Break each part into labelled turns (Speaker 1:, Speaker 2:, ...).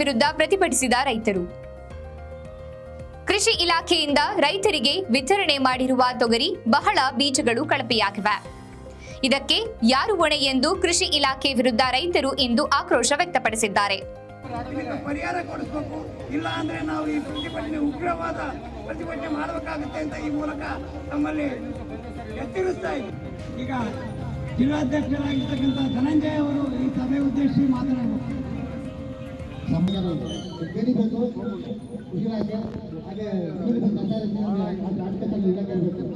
Speaker 1: ವಿರುದ್ಧ ಪ್ರತಿಭಟಿಸಿದ ರೈತರು. ಕೃಷಿ ಇಲಾಖೆಯಿಂದ ರೈತರಿಗೆ ವಿತರಣೆ ಮಾಡಿರುವ ತೊಗರಿ ಬಹಳ ಬೀಜಗಳು ಕಳಪೆಯಾಗಿವೆ. ಇದಕ್ಕೆ ಯಾರು ಹೊಣೆ ಎಂದು ಕೃಷಿ ಇಲಾಖೆ ವಿರುದ್ಧ ರೈತರು ಇಂದು ಆಕ್ರೋಶ ವ್ಯಕ್ತಪಡಿಸಿದ್ದಾರೆ.
Speaker 2: ಪರಿಹಾರ ಕೊಡಿಸ್ಬೇಕು. ಇಲ್ಲ ಅಂದ್ರೆ ನಾವು ಈ ಪ್ರತಿಭಟನೆ ಉಗ್ರವಾದ ಪ್ರತಿಭಟನೆ ಮಾಡಬೇಕಾಗುತ್ತೆ ಅಂತ ಈ ಮೂಲಕ ನಮ್ಮಲ್ಲಿ ಎಚ್ಚರಿಸ್ತಾ ಇದ್ದೀವಿ ಈಗ ಜಿಲ್ಲಾಧ್ಯಕ್ಷರಾಗಿರ್ತಕ್ಕಂಥ ಧನಂಜಯ ಅವರು ಈ ಸಭೆ ಉದ್ದೇಶಿಸಿ ಮಾತನಾಡಬೇಕು.
Speaker 3: ಗೆಡಿಬೇಕು ಇಲಾಖೆ ಹಾಗೆ ವಿವಿಧ ಸರ್ಕಾರ ಆರ್ಥಿಕ ಇಲಾಖೆ ಇರಬೇಕು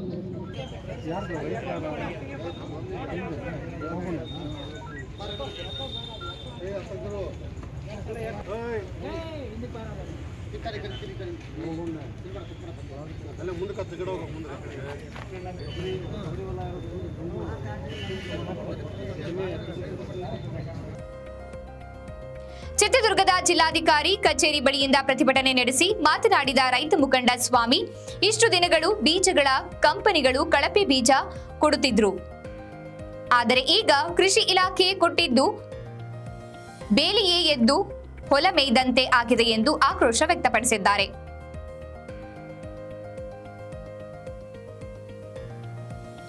Speaker 1: ಚಿತ್ರದುರ್ಗದ ಜಿಲ್ಲಾಧಿಕಾರಿ ಕಚೇರಿ ಬಳಿಯಿಂದ ಪ್ರತಿಭಟನೆ ನಡೆಸಿ ಮಾತನಾಡಿದ ರೈತ ಮುಖಂಡ ಸ್ವಾಮಿ, ಇಷ್ಟು ದಿನಗಳು ಬೀಜಗಳ ಕಂಪನಿಗಳು ಕಳಪೆ ಬೀಜ ಕೊಡುತ್ತಿದ್ರು. ಆದರೆ ಈಗ ಕೃಷಿ ಇಲಾಖೆ ಕೊಟ್ಟಿದ್ದು ಬೇಲಿಯೇ ಎದ್ದು ಹೊಲ ಮೇಯ್ದಂತೆ ಆಗಿದೆ ಎಂದು ಆಕ್ರೋಶ ವ್ಯಕ್ತಪಡಿಸಿದ್ದಾರೆ.